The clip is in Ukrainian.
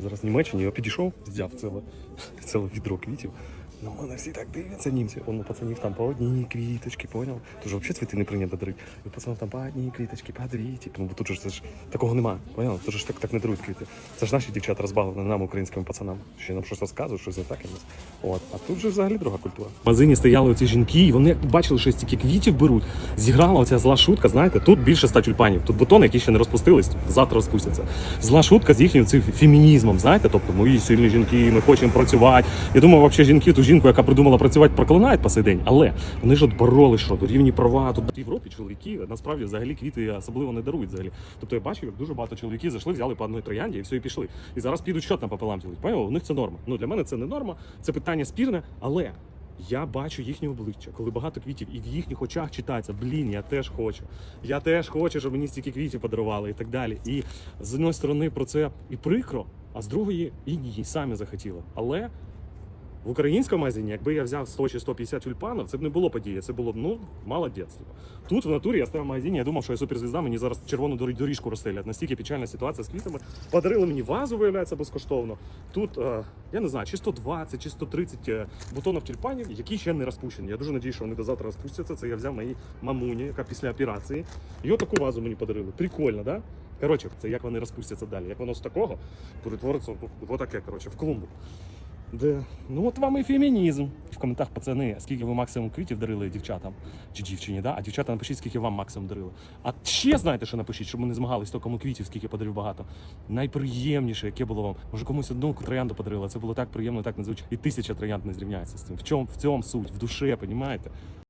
Зараз в Німеччині, я підійшов, взяв ціле, ціле відро квітів. На мене всі так дивляться німці. Он у пацанів там по одній квіточці, поняв? Тут взагалі цвіти не прийнято дарити. І у пацанів там по одній квіточці, по дві, типу, ну бо тут ж це ж такого нема. Поняв? Тут ж так, так не дарують квіти. Це ж наші дівчата розбавлені нам, українським пацанам. Ще нам щось розказують, щось не так у нас. От. А тут же взагалі друга культура. В магазині стояли оці жінки, і вони як бачили, що стільки квітів беруть. Зіграла оця зла шутка, знаєте, тут більше ста тюльпанів. Тут бутони, які ще не розпустились, завтра розпустяться. Зла шутка з їхнім цим фемінізмом, знаєте, тобто мої сильні жінки, ми хочемо працювати. Я думаю, взагалі жінки ту жінку, яка придумала працювати, проклинають по сей день. Але вони ж от бороли, що рівні права. Тут в Європі чоловіки насправді взагалі квіти особливо не дарують взагалі. Тобто я бачив, як дуже багато чоловіків зайшли, взяли по одній троянді і все, і пішли. І зараз підуть щот пополам ділить. Поняв? У них це норма. Ну для мене це не норма, це питання спірне, але. Я бачу їхнє обличчя, коли багато квітів, і в їхніх очах читається: блін, я теж хочу. Я теж хочу, щоб мені стільки квітів подарували і так далі. І з однієї сторони про це і прикро, а з другої і ні, самі захотіли. Але в українському магазині, якби я взяв 100 чи 150 тюльпанів, це б не було події. Це було б ну молодець. Тут в натурі я став в магазині. Я думав, що я суперзвізда, мені зараз червону доріжку розстелять. Настільки печальна ситуація з квітами. Подарили мені вазу, виявляється, безкоштовно. Тут е, я не знаю, чи 120, чи 130 е, бутонів тюльпанів, які ще не розпущені. Я дуже надію, що вони до завтра розпустяться. Це я взяв моїй мамуні, яка після операції. І отаку вазу мені подарили. Прикольно, да? Коротше, це як вони розпустяться далі. Як воно з такого перетвориться в коротше, в клумбу. Де? Ну от вам і фемінізм. В коментах, пацани, скільки ви максимум квітів дарили дівчатам чи дівчині, да? А дівчата напишіть, скільки вам максимум дарили. А ще знаєте, що напишіть, щоб ми не змагались, то кому квітів, скільки подарив багато. Найприємніше, яке було вам. Може, комусь одну троянду подарила. Це було так приємно, так незвично. І тисяча троянд не зрівняється з цим. В чому в цьому суть? В душе, понімаєте?